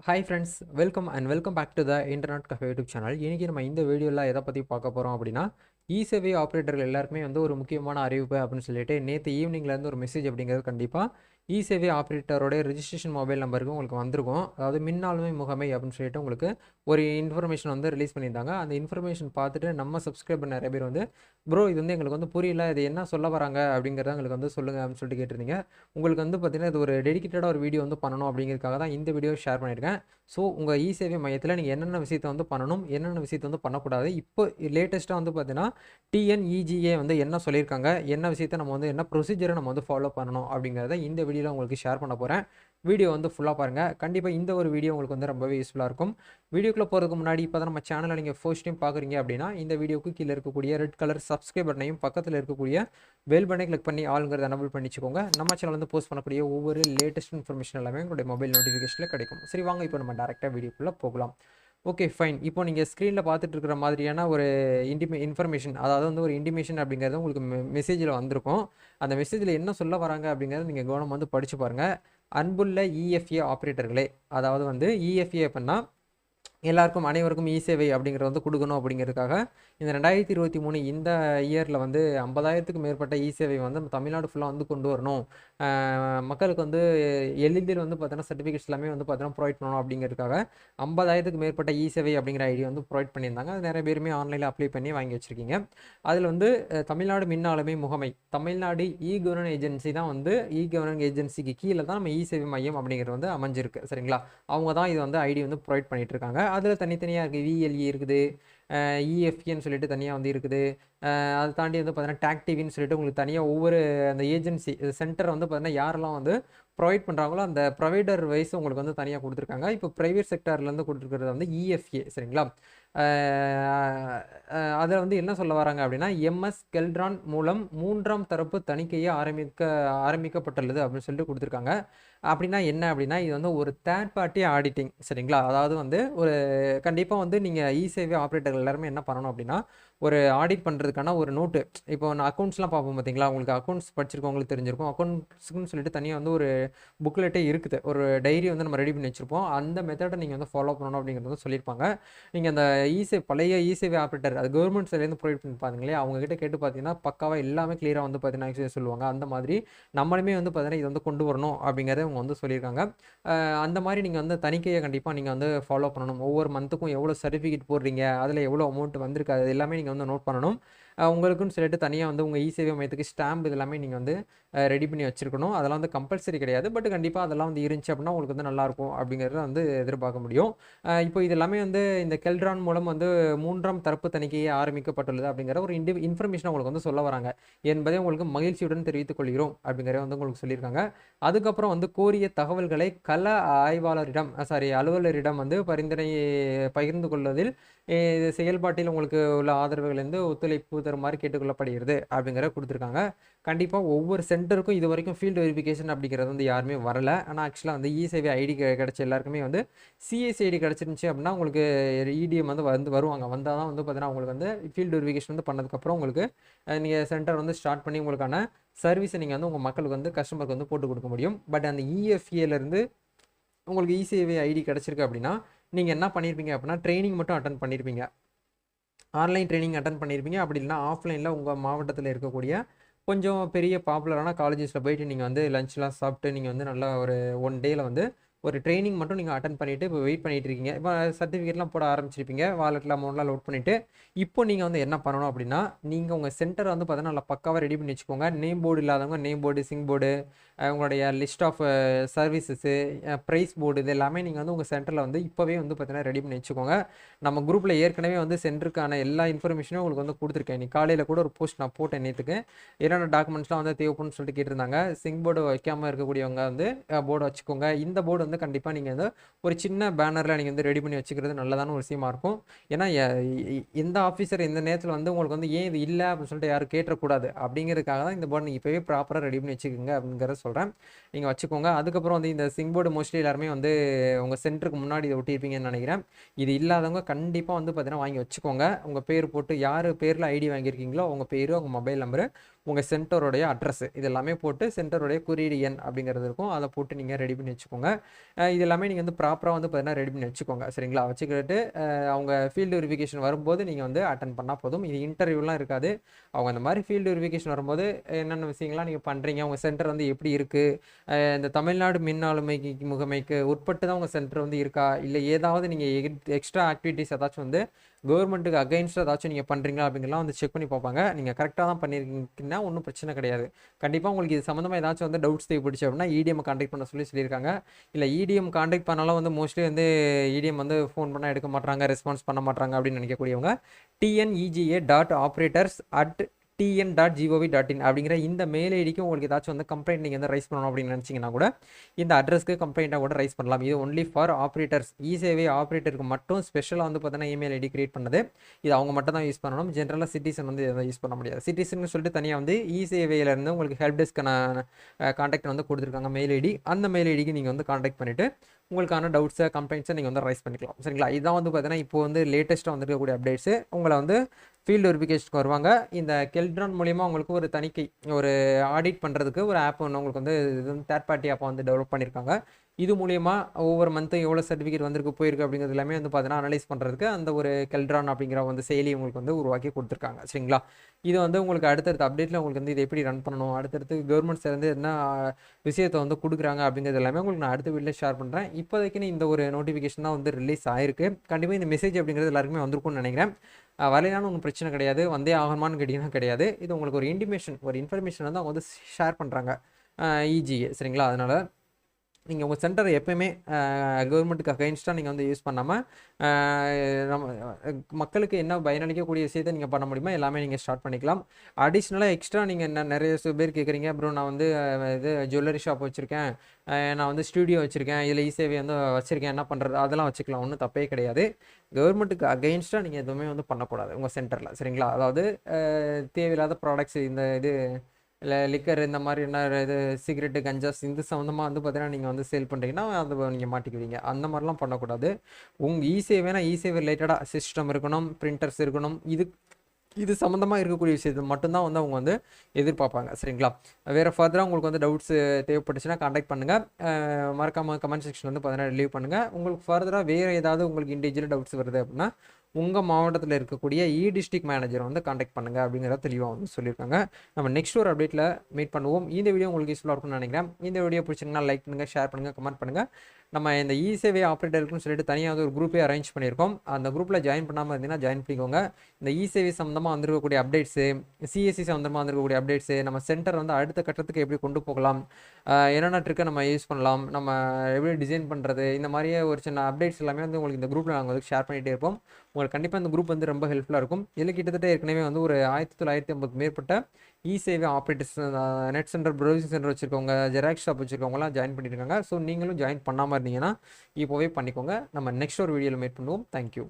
Hi friends welcome and welcome back to the internet cafe YouTube channel இன்றைக்கி நம்ம இந்த வீடியோவில் எதை பற்றி பார்க்க போகிறோம் அப்படின்னா இ சேவை ஆப்ரேட்டர்கள் எல்லாருக்குமே வந்து ஒரு முக்கியமான அறிவிப்பு அப்படின்னு சொல்லிட்டு நேற்று ஈவினிங்லேருந்து ஒரு மெசேஜ் அப்படிங்கிறது கண்டிப்பாக இ சேவை ஆப்ரேட்டரோடைய ரிஜிஸ்ட்ரேஷன் மொபைல் நம்பருக்கு உங்களுக்கு வந்திருக்கும். அதாவது மின்னாளுமை முகமை அப்படின்னு சொல்லிட்டு உங்களுக்கு ஒரு இன்ஃபர்மேஷன் வந்து ரிலீஸ் பண்ணியிருந்தாங்க. அந்த இன்ஃபர்மேஷன் பார்த்துட்டு நம்ம சப்ஸ்கிரைபர் நிறைய பேர் வந்து ப்ரோ இது வந்து எங்களுக்கு வந்து புரியல. இது என்ன சொல்ல வராங்க? அப்படிங்கிறத எங்களுக்கு வந்து சொல்லுங்கள் அப்படின்னு சொல்லிட்டு கேட்டிருந்தீங்க. உங்களுக்கு வந்து பார்த்தீங்கன்னா இது ஒரு டெடிக்கேட்டடாக ஒரு வீடியோ வந்து பண்ணணும் அப்படிங்கிறதுக்காக தான் இந்த வீடியோ ஷேர் பண்ணியிருக்கேன். ஸோ உங்கள் இ சேவை மையத்தில் நீங்கள் என்னென்ன விஷயத்தை வந்து பண்ணணும் என்னென்ன விஷயத்தை வந்து பண்ணக்கூடாது? இப்போ லேட்டஸ்ட்டாக வந்து பார்த்தீங்கன்னா டிஎன்இஜிஏ வந்து என்ன சொல்லியிருக்காங்க? என்ன விஷயத்தை நம்ம வந்து என்ன ப்ரொசீஜரை நம்ம வந்து ஃபாலோ பண்ணணும் அப்படிங்கிறத இந்த வீடியோவில் உங்களுக்கு ஷேர் பண்ண போகிறேன் வீடியோ வந்து ஃபுல்லாக பாருங்கள் கண்டிப்பாக இந்த ஒரு வீடியோ உங்களுக்கு வந்து ரொம்பவே யூஸ்ஃபுல்லாக இருக்கும். வீடியோக்குள்ளே போகிறதுக்கு முன்னாடி இப்போ தான் நம்ம சேனலில் நீங்கள் ஃபர்ஸ்ட் டைம் பார்க்குறீங்க அப்படின்னா இந்த வீடியோக்கு கீழே இருக்கக்கூடிய ரெட் கலர் சப்ஸ்கிரைப் பட்டனையும் பக்கத்தில் இருக்கக்கூடிய பெல் பட்டனை கிளிக் பண்ணி ஆளுங்கிறத எனபிள் பண்ணிச்சுக்கோங்க. நம்ம சேனல் வந்து போஸ்ட் பண்ணக்கூடிய ஒவ்வொரு லேட்டஸ்ட் இன்ஃபர்மேஷன் எல்லாமே உங்களுடைய மொபைல் நோட்டிஃபிகேஷனில் கிடைக்கும். சரி வாங்க இப்போ நம்ம டேரெக்டாக வீடியோக்குள்ளே போகலாம். Okay fine. இப்போ நீங்கள் ஸ்க்ரீனில் பார்த்துட்டு இருக்கிற மாதிரியான ஒரு இன்டிமே இன்ஃபர்மேஷன் அதாவது வந்து ஒரு இன்டிமேஷன் அப்படிங்கிறது உங்களுக்கு மெசேஜில் வந்திருக்கும். அந்த மெசேஜில் என்ன சொல்ல வராங்க அப்படிங்கிறத நீங்கள் கவனம் வந்து படித்து பாருங்கள் அன்புள்ள இஎஃப்ஏ ஆப்ரேட்டர்களே அதாவது வந்து இஎஃப்ஏ அப்படின்னா எல்லாருக்கும் அனைவருக்கும் இ சேவை அப்படிங்கிறது வந்து கொடுக்கணும் அப்படிங்கிறதுக்காக இந்த ரெண்டாயிரத்தி இருபத்தி மூணு இந்த இயரில் வந்து ஐம்பதாயிரத்துக்கு மேற்பட்ட இ சேவை வந்து நம்ம தமிழ்நாடு ஃபுல்லாக வந்து கொண்டு வரணும். மக்களுக்கு வந்து எளிதில் வந்து பார்த்தோன்னா சர்டிஃபிகேட்ஸ் எல்லாமே வந்து பார்த்தோன்னா ப்ரொவைட் பண்ணணும் அப்படிங்கிறதுக்காக ஐம்பதாயிரத்துக்கு மேற்பட்ட இ சேவை அப்படிங்கிற ஐடி வந்து ப்ரொவைட் பண்ணியிருந்தாங்க. அது நிறைய பேருமே ஆன்லைனில் அப்ளை பண்ணி வாங்கி வச்சுருக்கீங்க. அதில் வந்து தமிழ்நாடு மின் ஆளுமை முகமை தமிழ்நாடு இ கவர்னன் ஏஜென்சி தான் வந்து இ கவர்னன் ஏஜென்சிக்கு கீழே தான் நம்ம இ சேவை மையம் அப்படிங்கிறது வந்து அமைஞ்சிருக்கு. சரிங்களா? அவங்க தான் இது வந்து ஐடி வந்து ப்ரொவைட் பண்ணிகிட்ருக்காங்க இருக்காங்க. அதில் தனித்தனியாக இருக்குது விஎல்இ இருக்குது இஎஃப்இன்னு சொல்லிட்டு தனியாக வந்து இருக்குது. அதை தாண்டி வந்து பார்த்தீங்கன்னா டேக் டிவின்னு சொல்லிட்டு உங்களுக்கு தனியாக ஒவ்வொரு அந்த ஏஜென்சி சென்டர் வந்து பார்த்தீங்கன்னா யாரெல்லாம் வந்து ப்ரொவைட் பண்ணுறாங்களோ அந்த ப்ரொவைடர் வைஸ் உங்களுக்கு வந்து தனியாக கொடுத்துருக்காங்க. இப்போ ப்ரைவேட் செக்டார்லேருந்து கொடுத்துருக்கிறது வந்து இஎஃப்ஏ சரிங்களா? அதில் வந்து என்ன சொல்ல வராங்க அப்படின்னா எம்எஸ் கெல்ட்ரான் மூலம் மூன்றாம் தரப்பு தணிக்கையை ஆரம்பிக்க ஆரம்பிக்கப்பட்டுள்ளது அப்படின்னு சொல்லிட்டு கொடுத்துருக்காங்க. அப்படின்னா என்ன அப்படின்னா இது வந்து ஒரு தேர்ட் பார்ட்டி ஆடிட்டிங் சரிங்களா? அதாவது வந்து ஒரு கண்டிப்பாக வந்து நீங்கள் இசேவை ஆப்ரேட்டர்கள் எல்லாருமே என்ன பண்ணணும் அப்படின்னா ஒரு ஆடிட் பண்ணுறதுக்கான ஒரு நோட்டு இப்போ நான் அக்கௌண்ட்ஸ்லாம் பார்ப்போம் பார்த்தீங்களா? உங்களுக்கு அக்கௌண்ட்ஸ் படிச்சிருக்கவங்களுக்கு தெரிஞ்சிருக்கும். அக்கௌண்ட்ஸுக்குன்னு சொல்லிட்டு தனியாக வந்து ஒரு புக்லெட்டே இருக்குது. ஒரு டைரி வந்து நம்ம ரெடி பண்ணி வச்சுருப்போம். அந்த மெத்தடை நீங்கள் வந்து ஃபாலோ பண்ணணும் அப்படிங்கிறது வந்து சொல்லியிருப்பாங்க. நீங்கள் அந்த இசே பழைய இசேவை ஆப்ரேட்டர் அது கவர்மெண்ட் சைட்லேருந்து ப்ரொவைட் பண்ணி பாருங்களே அவங்ககிட்ட கேட்டு பார்த்தீங்கன்னா பக்காவாக எல்லாமே கிளியராக வந்து பார்த்தீங்கன்னா சொல்லுவாங்க. அந்த மாதிரி நம்மளுமே வந்து பார்த்தீங்கன்னா இது வந்து கொண்டு வரணும் அப்படிங்கிறத அவங்க வந்து சொல்லியிருக்காங்க. அந்த மாதிரி நீங்கள் வந்து தணிக்கையை கண்டிப்பாக நீங்கள் வந்து ஃபாலோ பண்ணணும். ஒவ்வொரு மந்த்துக்கும் எவ்வளோ சர்டிஃபிகேட் போடுறீங்க? அதில் எவ்வளோ அமௌண்ட் வந்திருக்கு? அது எல்லாமே நீங்கள் வந்து நோட் பண்ணணும். உங்களுக்குன்னு சொல்லிட்டு தனியாக வந்து உங்கள் இ சேவை மையத்துக்கு ஸ்டாம்ப் இது எல்லாமே நீங்கள் வந்து ரெடி பண்ணி வச்சிருக்கணும். அதெல்லாம் வந்து கம்பல்சரி கிடையாது. பட் கண்டிப்பாக அதெல்லாம் வந்து இருந்துச்சு அப்படின்னா உங்களுக்கு வந்து நல்லாயிருக்கும் அப்படிங்கிறத வந்து எதிர்பார்க்க முடியும். இப்போ இது எல்லாமே வந்து இந்த கெல்ட்ரான் மூலம் வந்து மூன்றாம் தரப்பு தணிக்கையை ஆரம்பிக்கப்பட்டுள்ளது அப்படிங்கிற ஒரு இன்டி இன்ஃபர்மேஷன் உங்களுக்கு வந்து சொல்ல வராங்க. என்பதை உங்களுக்கு மகிழ்ச்சியுடன் தெரிவித்துக் கொள்கிறோம் அப்படிங்கிறத வந்து உங்களுக்கு சொல்லியிருக்காங்க. அதுக்கப்புறம் வந்து கோரிய தகவல்களை கள ஆய்வாளரிடம் சாரி அலுவலரிடம் வந்து பரிந்துரை பகிர்ந்து கொள்வதில் இது செயல்பாட்டில் உங்களுக்கு உள்ள ஆதரவுகளிலிருந்து ஒத்துழைப்பு தருமாறு கேட்டுக்கொள்ளப்படுகிறது அப்படிங்கிற கொடுத்துருக்காங்க. கண்டிப்பாக ஒவ்வொரு சென்டருக்கும் இது வரைக்கும் ஃபீல்டு வெரிஃபிகேஷன் அப்படிங்கிறது வந்து யாருமே வரல. ஆனால் ஆக்சுவலாக வந்து இ சேவை ஐடி கிடச்ச எல்லாருக்குமே வந்து சிஎஸ்சி ஐடி கிடச்சிருந்துச்சு அப்படின்னா உங்களுக்கு இடிஎம் வந்து வந்து வருவாங்க. வந்தால் தான் வந்து பார்த்தீங்கன்னா உங்களுக்கு வந்து ஃபீல்டு வெரிஃபிகேஷன் வந்து பண்ணதுக்கப்புறம் உங்களுக்கு நீங்கள் சென்டர் வந்து ஸ்டார்ட் பண்ணி உங்களுக்கான சர்வீஸை நீங்கள் வந்து உங்கள் மக்களுக்கு வந்து கஸ்டமருக்கு வந்து போட்டு கொடுக்க முடியும். பட் அந்த இஎஃப்ஏலேருந்து உங்களுக்கு இசிஐவி ஐடி கிடச்சிருக்கு அப்படின்னா நீங்கள் என்ன பண்ணியிருப்பீங்க அப்படின்னா ட்ரைனிங் மட்டும் அட்டன் பண்ணியிருப்பீங்க ஆன்லைன் ட்ரைனிங் அட்டன் பண்ணியிருப்பீங்க அப்படி இல்லைனா ஆஃப்லைனில் உங்கள் மாவட்டத்தில் இருக்கக்கூடிய கொஞ்சம் பெரிய பாப்புலரான காலேஜஸில் போயிட்டு நீங்கள் வந்து லஞ்ச்லாம் சாப்பிட்டு நீங்கள் வந்து நல்லா ஒரு ஒன் டேயில் வந்து ஒரு ட்ரைனிங் மட்டும் நீங்கள் அட்டன் பண்ணிவிட்டு இப்போ வெயிட் பண்ணிகிட்டு இருக்கீங்க இப்போ சர்டிஃபிகேட்லாம் போட ஆரம்பிச்சிருப்பீங்க. வாலெட்டில் அமௌண்ட்லாம் லோட் பண்ணிவிட்டு இப்போ நீங்கள் வந்து என்ன பண்ணணும் அப்படின்னா நீங்கள் உங்கள் சென்டரை வந்து பார்த்தீங்கன்னா நல்லா பக்காவாக ரெடி பண்ணி வச்சுக்கோங்க. நேம் போர்டு இல்லாதவங்க நேம் போர்டு சிங் போர்டு உங்களுடைய list of services price board இது எல்லாமே நீங்கள் வந்து உங்கள் சென்டரில் வந்து இப்போவே வந்து பார்த்தீங்கன்னா ரெடி பண்ணி வச்சுக்கோங்க. நம்ம குரூப்பில் ஏற்கனவே வந்து சென்டருக்கான எல்லா இன்ஃபர்மேஷனும் உங்களுக்கு வந்து கொடுத்துருக்கேன். இன்னைக்கு காலையில் கூட ஒரு போஸ்ட் நான் போட்டேன் நேற்றுக்கு என்னென்ன டாக்குமெண்ட்ஸ்லாம் வந்து தேவைப்படும்னு சொல்லிட்டு கேட்டிருந்தாங்க. சிங் போர்டு வைக்காமல் இருக்கக்கூடியவங்க வந்து போர்டு வச்சுக்கோங்க. இந்த போர்டு வந்து கண்டிப்பாக நீங்கள் வந்து ஒரு சின்ன பேனரில் நீங்கள் வந்து ரெடி பண்ணி வச்சுக்கிறது நல்லதான ஒரு விஷயமா இருக்கும். ஏன்னா எந்த ஆஃபீஸர் இந்த நேரத்தில் வந்து உங்களுக்கு வந்து ஏன் இது இல்லை அப்படின்னு சொல்லிட்டு யாரும் கேட்டக்கூடாது அப்படிங்கிறதுக்காக தான் இந்த போர்டு நீங்கள் இப்போவே ப்ராப்பராக ரெடி பண்ணி வச்சுக்கோங்க அப்படிங்கிறத சொல்கிறேன் நீங்கள் வச்சுக்கோங்க. அதுக்கப்புறம் வந்து இந்த சிங் போர்டு மோஸ்ட்லி எல்லாருமே வந்து உங்கள் சென்டருக்கு முன்னாடி இதை ஒட்டியிருப்பீங்கன்னு நினைக்கிறேன். இது இல்லாதவங்க கண்டிப்பாக வந்து பார்த்தீங்கன்னா வாங்கி வச்சுக்கோங்க. உங்கள் பேர் போட்டு யார் பேரில் ஐடி வாங்கியிருக்கீங்களோ உங்கள் பேர் உங்கள் மொபைல் நம்பரு உங்கள் சென்டருடைய அட்ரஸ் இது எல்லாமே போட்டு சென்டருடைய குறியீடு எண் அப்படிங்கிறது இருக்கும். அதை போட்டு நீங்கள் ரெடி பண்ணி வச்சுக்கோங்க. இது எல்லாமே நீங்கள் வந்து ப்ராப்பராக வந்து பார்த்தீங்கன்னா ரெடி பண்ணி வச்சுக்கோங்க. சரிங்களா? வச்சுக்கிட்டு அவங்க ஃபீல்டு வெரிஃபிகேஷன் வரும்போது நீங்கள் வந்து அட்டன் பண்ணால் போதும். இது இன்டர்வியூலாம் இருக்காது. அவங்க அந்த மாதிரி ஃபீல்டு வெரிஃபிகேஷன் வரும்போது என்னென்ன விஷயங்கள்லாம் நீங்கள் பண்ணுறீங்க உங்கள் சென்டர் வந்து எப்படி இருக்குது இந்த தமிழ்நாடு மின் ஆளுமைக்கு முகமைக்கு உட்பட்டு தான் உங்கள் சென்டர் வந்து இருக்கா? இல்லை ஏதாவது நீங்கள் எக்ஸ்ட்ரா ஆக்டிவிட்டீஸ் ஏதாச்சும் வந்து கவர்மெண்ட்டுக்கு அகைன்ஸ்டாக ஏதாச்சும் நீங்கள் பண்ணுறீங்களா அப்படிங்கலாம் வந்து செக் பண்ணி பார்ப்பாங்க. நீங்கள் கரெக்டாக தான் பண்ணியிருக்கீங்கன்னா ஒன்றும் பிரச்சனை கிடையாது. கண்டிப்பாக உங்களுக்கு இது சம்மந்தமாக ஏதாச்சும் வந்து டவுட்ஸ் தேவைப்படுச்சு அப்படின்னா இடிஎம் காண்டாக்ட் பண்ண சொல்லி சொல்லியிருக்காங்க. இல்லை இடிஎம் காண்டாக்ட் பண்ணாலும் வந்து மோஸ்ட்லி வந்து இடிஎம் வந்து ஃபோன் பண்ணால் எடுக்க மாட்டாங்க ரெஸ்பான்ஸ் பண்ண மாட்டாங்க அப்படின்னு நினைக்கக்கூடியவங்க. TNEGA dot operators at TN dot GOV dot in அப்படிங்கிற இந்த மெயில் ஐடிக்கு உங்களுக்கு ஏதாச்சும் வந்து கம்ப்ளைண்ட் நீங்கள் வந்து ரைஸ் பண்ணணும் அப்படின்னு நினச்சிங்கன்னா கூட இந்த அட்ரஸ்க்கு கம்ப்ளைண்ட்டாக கூட ரைஸ் பண்ணலாம். இது ஒன்லி ஃபார் ஆப்ரேட்டர்ஸ் இ சேவை ஆப்ரேட்டருக்கு மட்டும் ஸ்பெஷலாக வந்து பார்த்தீங்கன்னா இமெயில் ஐடி கிரியேட் பண்ணது. இது அவங்க மட்டும் தான் யூஸ் பண்ணணும். ஜென்ரலாக சிட்டிசன் வந்து எதாவது யூஸ் பண்ண முடியாது. சிட்டிசன் சொல்லிட்டு தனியாக வந்து இ சேவையிலேருந்து உங்களுக்கு ஹெல்ப் டெஸ்க்கான காண்டாக்ட் வந்து கொடுத்துருக்காங்க மெயில் ஐடி. அந்த மெயில் ஐடிக்கு நீங்கள் வந்து காண்டாக்ட் பண்ணிவிட்டு உங்களுக்கான டவுட்ஸை கம்ப்ளைண்ட்ஸை நீங்கள் வந்து ரைஸ் பண்ணிக்கலாம். சரிங்களா? இதுதான் வந்து பார்த்தீங்கன்னா இப்போ வந்து லேட்டஸ்ட்டாக வந்துருக்கக்கூடிய அப்டேட்ஸு உங்களை வந்து ஃபீல்டு வெரிஃபிகேஷனுக்கு வருவாங்க. இந்த கெல் கெல்ட்ரான் மூலிமா உங்களுக்கு ஒரு தணிக்கை ஒரு ஆடிட் பண்ணுறதுக்கு ஒரு ஆப் ஒன்று உங்களுக்கு வந்து இது தேர்ட் பார்ட்டி ஆப்பை வந்து டெவலப் பண்ணியிருக்காங்க இது மூலயமா ஒவ்வொரு மந்த்தும் எவ்வளோ சர்டிஃபிகேட் வந்திருக்கு போயிருக்கு அப்படிங்கிறது எல்லாமே வந்து பார்த்தீங்கன்னா அனலைஸ் பண்ணுறதுக்கு அந்த ஒரு கெல்ட்ரான் அப்படிங்கிற வந்து செயலி உங்களுக்கு வந்து உருவாக்கி கொடுத்துருக்காங்க. சரிங்களா? இது வந்து உங்களுக்கு அடுத்தடுத்த அப்டேட்டில் உங்களுக்கு வந்து இதை எப்படி ரன் பண்ணணும் அடுத்தடுத்து கவர்மெண்ட் சேர்ந்து என்ன விஷயத்தை வந்து கொடுக்குறாங்க அப்படிங்கிறது எல்லாமே உங்களுக்கு நான் அடுத்த வீட்டில் ஷேர் பண்ணுறேன் இப்போதைக்குன்னு இந்த ஒரு நோட்டிஃபிகேஷன் தான் வந்து ரிலீஸ் ஆயிருக்கு. கண்டிப்பாக இந்த மெசேஜ் அப்படிங்கிறது எல்லாருக்குமே வந்திருக்கும்னு நினைக்கிறேன். வரலைனாலும் ஒன்றும் பிரச்சனை கிடையாது. வந்தே ஆகணுமான்னு கேட்டிங்கன்னா கிடையாது. இது உங்களுக்கு ஒரு இன்டிமேஷன் ஒரு இன்ஃபர்மேஷன் வந்து அவங்க வந்து ஷேர் பண்ணுறாங்க இஜிஏ சரிங்களா? அதனால் நீங்கள் உங்கள் சென்டரை எப்போயுமே கவர்மெண்ட்டுக்கு அகைன்ஸ்டாக நீங்கள் வந்து யூஸ் பண்ணாமல் நம்ம மக்களுக்கு என்ன பயனளிக்கக்கூடிய விஷயத்தை நீங்கள் பண்ண முடியுமோ எல்லாமே நீங்கள் ஸ்டார்ட் பண்ணிக்கலாம். அடிஷ்னலாக எக்ஸ்ட்ரா நீங்கள் என்ன நிறைய பேர் கேட்குறீங்க அப்புறம் நான் வந்து இது ஜுவல்லரி ஷாப் வச்சுருக்கேன். நான் வந்து ஸ்டூடியோ வச்சுருக்கேன். இதில் இ சேவை வந்து வச்சுருக்கேன். என்ன பண்ணுறது அதெல்லாம் வச்சுக்கலாம். ஒன்றும் தப்பே கிடையாது. கவர்மெண்ட்டுக்கு அகைன்ஸ்டாக நீங்கள் எதுவுமே வந்து பண்ணக்கூடாது உங்கள் சென்டரில் சரிங்களா? அதாவது தேவையில்லாத ப்ராடக்ட்ஸ் இந்த இது இல்லை லிக்கர் இந்த மாதிரி என்ன இது சிகரெட்டு கஞ்சாஸ் இந்த சம்மந்தமாக வந்து பார்த்தீங்கன்னா நீங்கள் வந்து சேல் பண்ணுறீங்கன்னா அது நீங்கள் மாட்டிக்குவீங்க. அந்த மாதிரிலாம் பண்ணக்கூடாது. உங்கள் இ வேணால் இசேவை ரிலேட்டடாக சிஸ்டம் இருக்கணும் பிரிண்டர்ஸ் இருக்கணும். இது இது சம்மந்தமாக இருக்கக்கூடிய விஷயத்தை மட்டும்தான் வந்து அவங்க வந்து எதிர்பார்ப்பாங்க. சரிங்களா? வேறு ஃபர்தராக உங்களுக்கு வந்து டவுட்ஸ் தேவைப்பட்டுச்சுன்னா காண்டாக்ட் பண்ணுங்கள் மறக்காமல் கமெண்ட் செக்ஷன் வந்து பார்த்தீங்கன்னா லீவ் பண்ணுங்கள் உங்களுக்கு ஃபர்தராக வேறு ஏதாவது உங்களுக்கு இண்டிவிஜுவல் டவுட்ஸ் வருது அப்படின்னா உங்கள் மாவட்டத்தில் இருக்கக்கூடிய இ டிஸ்ட்ரிக்ட் மேனேஜரை வந்து காண்டாக்ட் பண்ணுங்கள் அப்படிங்கிறத தெளிவாக வந்து சொல்லியிருக்காங்க. நம்ம நெக்ஸ்ட் ஒரு அப்டேட்டில் மீட் பண்ணுவோம். இந்த வீடியோ உங்களுக்கு யூஸ்ஃபுல்லாக இருக்கும்னு நினைக்கிறேன். இந்த வீடியோ பிடிச்சிங்கன்னா லைக் பண்ணுங்கள் ஷேர் பண்ணுங்கள் கமெண்ட் பண்ணுங்கள் நம்ம இந்த இ சேவை ஆப்ரேட்டருக்குன்னு சொல்லிட்டு தனியாக ஒரு குரூப்பே அரேஞ்ச் பண்ணியிருக்கோம். அந்த குரூப்பில் ஜாயின் பண்ணாமல் இருந்தீங்கன்னா ஜாயின் பண்ணிக்கோங்க. இந்த இ சேவை சம்மந்தமாக வந்திருக்கக்கூடிய அப்டேட்ஸு சிஎஸ்சி சம்மந்தமாக வந்திருக்கக்கூடிய அப்டேட்ஸு நம்ம சென்டர் வந்து அடுத்த கட்டத்துக்கு எப்படி கொண்டு போகலாம்? என்னென்ன ட்ரிக்கை நம்ம யூஸ் பண்ணலாம் நம்ம எப்படி டிசைன் பண்ணுறது இந்த மாதிரியே ஒரு சின்ன அப்டேட்ஸ் எல்லாமே வந்து உங்களுக்கு இந்த குரூப்பில் நாங்கள் வந்து ஷேர் பண்ணிகிட்டே இருப்போம். உங்களுக்கு கண்டிப்பாக இந்த குரூப் வந்து ரொம்ப ஹெல்ப்ஃபுல்லாக இருக்கும். இதில் கிட்டத்தட்ட ஏற்கனவே வந்து ஒரு ஆயிரத்தி தொள்ளாயிரத்தி ஐம்பதுக்கு மேற்பட்ட இ சேவை operators net centre browsing centre வச்சுருக்கவங்க ஜெராக்ஸ் ஷாப் வச்சுருக்கவங்களாம் ஜாயின் பண்ணியிருக்காங்க ஸோ நீங்களும் ஜாயின் பண்ணாமல் இருந்தீங்கன்னா இப்போவே பண்ணிக்கோங்க. நம்ம நெக்ஸ்ட் ஒரு வீடியோவில் மீட் பண்ணுவோம். தேங்க்யூ